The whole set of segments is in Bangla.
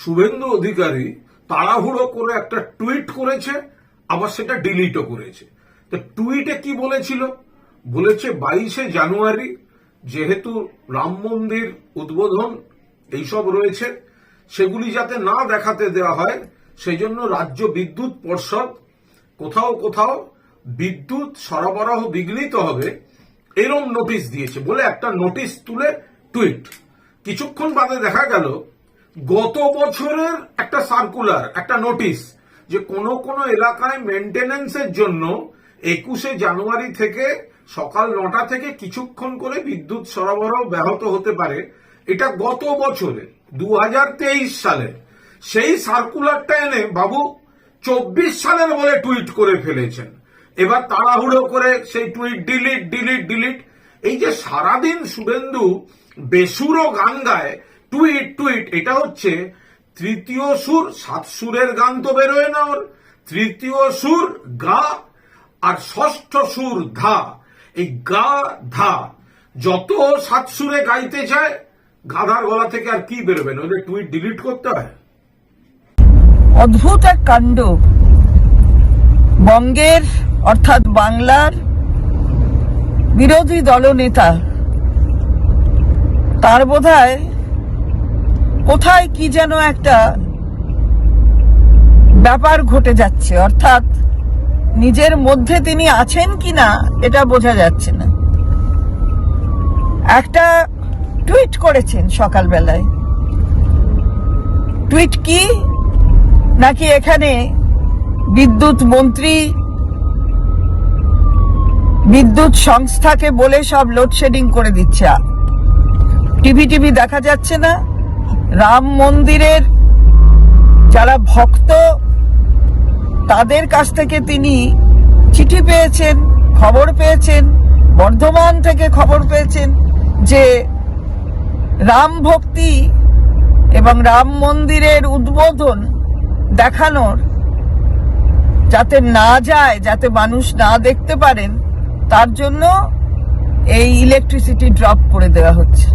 শুভেন্দু অধিকারী তাড়াহুড়ো করে একটা টুইট করেছে, আবার সেটা ডিলিটও করেছে। তো টুইটে কি বলেছিল? বলেছে বাইশে জানুয়ারি যেহেতু রাম মন্দির উদ্বোধন এইসব রয়েছে, সেগুলি যাতে না দেখাতে দেওয়া হয় সেই জন্য রাজ্য বিদ্যুৎ পর্ষদ কোথাও কোথাও বিদ্যুৎ সরবরাহ বিঘ্নিত হবে এরম নোটিশ দিয়েছে বলে একটা নোটিশ তুলে টুইট। কিছুক্ষণ বাদে দেখা গেল গত বছরের একটা সার্কুলার একটা নোটিশ যে কোন কোন এলাকায় মেনটেনেন্সের জন্য একুশে জানুয়ারি থেকে সকাল নটা থেকে কিছুক্ষণ করে বিদ্যুৎ সরবরাহ ব্যাহত হতে পারে। এটা গত বছরে দু সালের সেই সার্কুলারটা এনে বাবু চব্বিশ সালের বলে টুইট করে ফেলেছেন। এবার তাড়াহুড়ো করে সেই টুইট ডিলিট ডিলিট ডিলিট এই যে সারাদিন শুভেন্দু বেসুরো গান গায় টুইট টুইট, এটা হচ্ছে, তৃতীয় সুর সাত সুরের গান তো বেরোয় না ওর। তৃতীয় সুর গা আর ষষ্ঠ সুর ধা। এই গা, ধা, যত সাত সুরে গাইতে চায়, গাধার গলা থেকে আর কি বেরোবে না? ওদের টুইট ডিলিট করতে হয়। অদ্ভুত এক কাণ্ড। বঙ্গের, অর্থাৎ বাংলার বিরোধী দলনেতা, তার বোধহয় কোথায় কি যেন একটা ব্যাপার ঘটে যাচ্ছে, অর্থাৎ নিজের মধ্যে তিনি আছেন কি না এটা বোঝা যাচ্ছে না। একটা টুইট করেছেন সকালবেলায়। টুইট কি? নাকি এখানে বিদ্যুৎ মন্ত্রী, বিদ্যুৎ সংস্থাকে বলে সব লোডশেডিং করে দিচ্ছে? টিভি টিভি দেখা যাচ্ছে না। রাম মন্দিরের যারা ভক্ত, তাদের কাছ থেকে তিনি চিঠি পেয়েছেন, খবর পেয়েছেন, বর্ধমান থেকে খবর পেয়েছেন যে রাম ভক্তি এবং রাম মন্দিরের উদ্বোধন দেখানোর, যাতে না যায়, যাতে মানুষ না দেখতে পারেন, তার জন্য এই ইলেকট্রিসিটি ড্রপ করে দেওয়া হচ্ছে।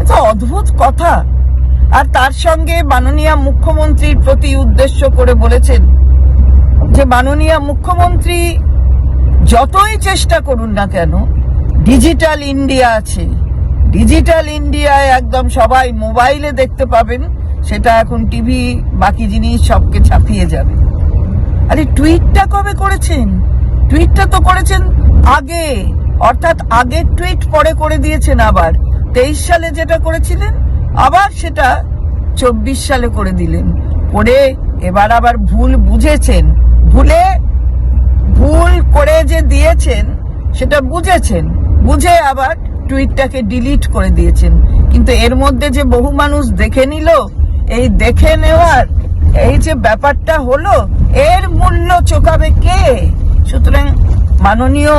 এটা অদ্ভুত কথা। আর তার সঙ্গে মাননীয় মুখ্যমন্ত্রীর প্রতি উদ্দেশ্য করে বলেছেন যে মাননীয় মুখ্যমন্ত্রী যতই চেষ্টা করুন না কেন, ডিজিটাল ইন্ডিয়া আছে। ডিজিটাল ইন্ডিয়ায় একদম সবাই মোবাইলে দেখতে পাবেন, সেটা এখন টিভি, বাকি জিনিস সবকে ছাপিয়ে যাবে। আরে টুইটটা কবে করেছেন? টুইটটা তো করেছেন আগে। অর্থাৎ আগের টুইট পরে করে দিয়েছেন আবার। তেইশ সালে যেটা করেছিলেন আবার সেটা চব্বিশ সালে করে দিলেন। করে এবার আবার ভুল বুঝেছেন। ভুলে ভুল করে যে দিয়েছেন, সেটা বুঝেছেন। বুঝে আবার টুইটটাকে ডিলিট করে দিয়েছেন। কিন্তু এর মধ্যে যে বহু মানুষ দেখে নিল, এই দেখে নেওয়ার এই যে ব্যাপারটা হলো, এর মূল্য চোকাবে কে? সুতরাং মাননীয়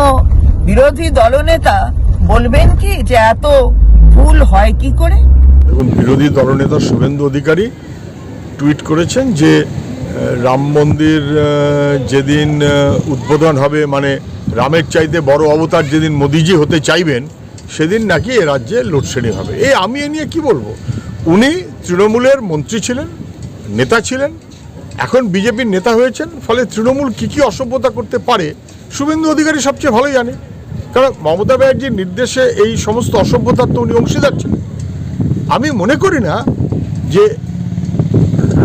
বিরোধী দলনেতা বলবেন কি যে এত ভুল হয় কি করে? এবং বিরোধী দলনেতা শুভেন্দু অধিকারী টুইট করেছেন যে রাম মন্দির যেদিন উদ্বোধন হবে মানে রামের চাইতে বড় অবতার যেদিন মোদিজি হতে চাইবেন, সেদিন নাকি এ রাজ্যে লোডশেডিং হবে। এই আমি এ নিয়ে কি বলব? উনি তৃণমূলের মন্ত্রী ছিলেন, নেতা ছিলেন, এখন বিজেপির নেতা হয়েছেন, ফলে তৃণমূল কি কী অসভ্যতা করতে পারে, শুভেন্দু অধিকারী সবচেয়ে ভালোই জানে। কারণ মমতা ব্যানার্জির নির্দেশে এই সমস্ত অসভ্যতার তো উনি অংশীদার ছিলেন। আমি মনে করি না যে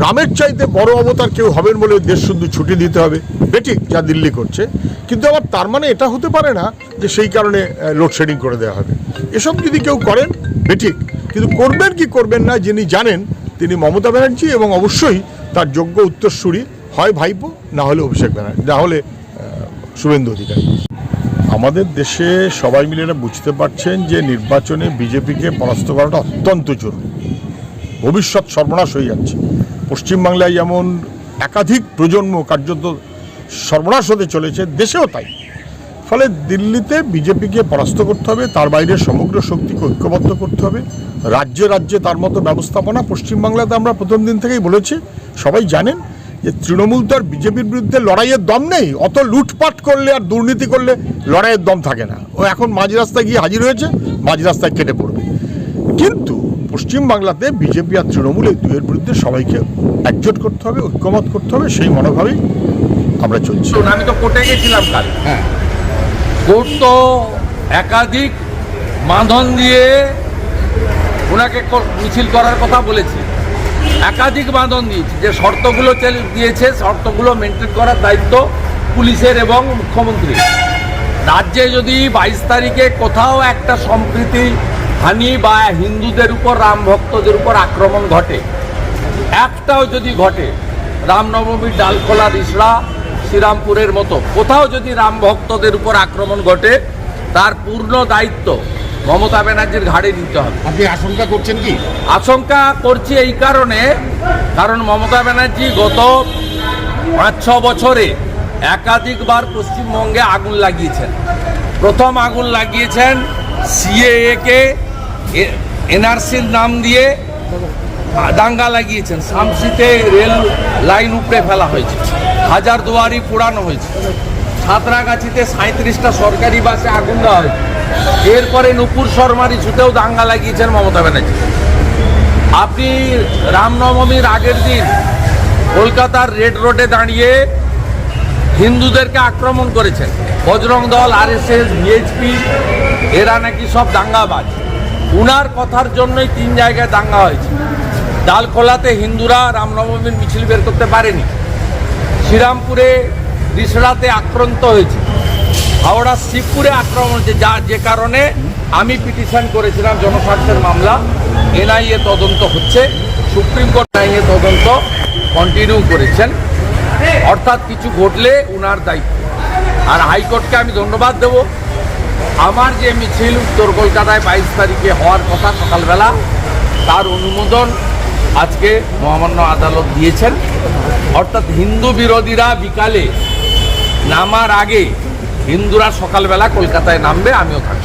রামের চাইতে বড় অবতার কেউ হবেন বলে দেশ শুদ্ধ ছুটি দিতে হবে। বেঠিক যা দিল্লি করছে। কিন্তু আবার তার মানে এটা হতে পারে না যে সেই কারণে লোডশেডিং করে দেওয়া হবে। এসব যদি কেউ করেন বেঠিক কিন্তু করবেন কি করবেন না যিনি জানেন, তিনি মমতা ব্যানার্জি এবং অবশ্যই তার যোগ্য উত্তরসূরি হয় ভাইপো, না হলে অভিষেক ব্যানার্জি, না হলে শুভেন্দু অধিকারী। আমাদের দেশে সবাই মিলে বুঝতে পারছেন যে নির্বাচনে বিজেপিকে পরাস্ত করাটা অত্যন্ত জরুরি। ভবিষ্যৎ সর্বনাশ হয়ে যাচ্ছে। পশ্চিমবাংলায় যেমন একাধিক প্রজন্ম কার্যত সর্বনাশ হতে চলেছে, দেশেও তাই। ফলে দিল্লিতে বিজেপিকে পরাস্ত করতে হবে, তার বাইরে সমগ্র শক্তিকে ঐক্যবদ্ধ করতে হবে। রাজ্যে রাজ্যে তার মতো ব্যবস্থাপনা পশ্চিমবাংলাতে আমরা প্রথম দিন থেকেই বলেছি, সবাই জানেন। যে তৃণমূল তো আর বিজেপির বিরুদ্ধে লড়াইয়ের দম নেই অত লুটপাট করলে আর দুর্নীতি করলে লড়াইয়ের দম থাকে না। ও এখন মাঝ রাস্তায় গিয়ে হাজির হয়েছে মাঝ রাস্তায় কেটে পড়বে। কিন্তু পশ্চিমবাংলাতে বিজেপি আর তৃণমূল এই দুয়ের বিরুদ্ধে সবাইকে একজোট করতে হবে ঐক্যমত করতে হবে সেই মনোভাবেই আমরা চলছি। আমি তো কোর্টে গেছিলাম কাল। কোর্ট তো একাধিক বাঁধন দিয়ে ওনাকে মিছিল করার কথা বলেছে। একাধিক বাঁধন দিয়েছে যে শর্তগুলো দিয়েছে, শর্তগুলো মেনটেন করার দায়িত্ব পুলিশের এবং মুখ্যমন্ত্রী। রাজ্যে যদি বাইশ তারিখে কোথাও একটা সম্প্রীতি হানি বা হিন্দুদের উপর, রাম ভক্তদের উপর আক্রমণ ঘটে, একটাও যদি ঘটে রামনবমীর ডালখোলা রিসড়া শ্রীরামপুরের মতো, কোথাও যদি রাম ভক্তদের উপর আক্রমণ ঘটে, তার পূর্ণ দায়িত্ব মমতা ব্যানার্জির ঘাড়ে নিতে হবে। আপনি আশঙ্কা করছেন কি? আশঙ্কা করছি এই কারণে কারণ মমতা ব্যানার্জি গত পাঁচ ছ বছরে একাধিকবার পশ্চিমবঙ্গে আগুন লাগিয়েছেন। প্রথম আগুন লাগিয়েছেন সিএএ কে এনআরসির নাম দিয়ে দাঙ্গা লাগিয়েছেন। শামসিতে রেল লাইন উপড়ে ফেলা হয়েছে। হাজার দুয়ারি পোড়ানো হয়েছে। সাঁতরাগাছিতে সাঁত্রিশটা সরকারি বাসে আগুন দেওয়া হয়েছে। এরপরে নুপুর শর্মার ইস্যুতেও দাঙ্গা লাগিয়েছেন মমতা ব্যানার্জি। আপনি রামনবমীর আগের দিন কলকাতার রেড রোডে দাঁড়িয়ে হিন্দুদেরকে আক্রমণ করেছেন। বজরং দল, আরএসএস ভিএইচপি এরা নাকি সব দাঙ্গাবাজ। উনার কথার জন্যই তিন জায়গায় দাঙ্গা হয়েছে। ডালখোলাতে হিন্দুরা রামনবমীর মিছিল বের করতে পারেনি। শ্রীরামপুরে রিসড়াতে আক্রান্ত হয়েছে। হাওড়া শিবপুরে আক্রমণ হয়েছে যা যে কারণে আমি পিটিশন করেছিলাম জনস্বার্থের মামলা। এনআইএ তদন্ত হচ্ছে, সুপ্রিম কোর্ট এনআইএ তদন্ত কন্টিনিউ করেছেন। অর্থাৎ কিছু ঘটলে উনার দায়িত্ব। আর হাইকোর্টকে আমি ধন্যবাদ দেব। আমার যে মিছিল উত্তর কলকাতায় বাইশ তারিখে হওয়ার কথা সকালবেলা, তার অনুমোদন আজকে মহামান্য আদালত দিয়েছেন। অর্থাৎ হিন্দু বিরোধীরা বিকালে নামার আগে হিন্দুরা সকালবেলা কলকাতায় নামবে আমিও থাকব।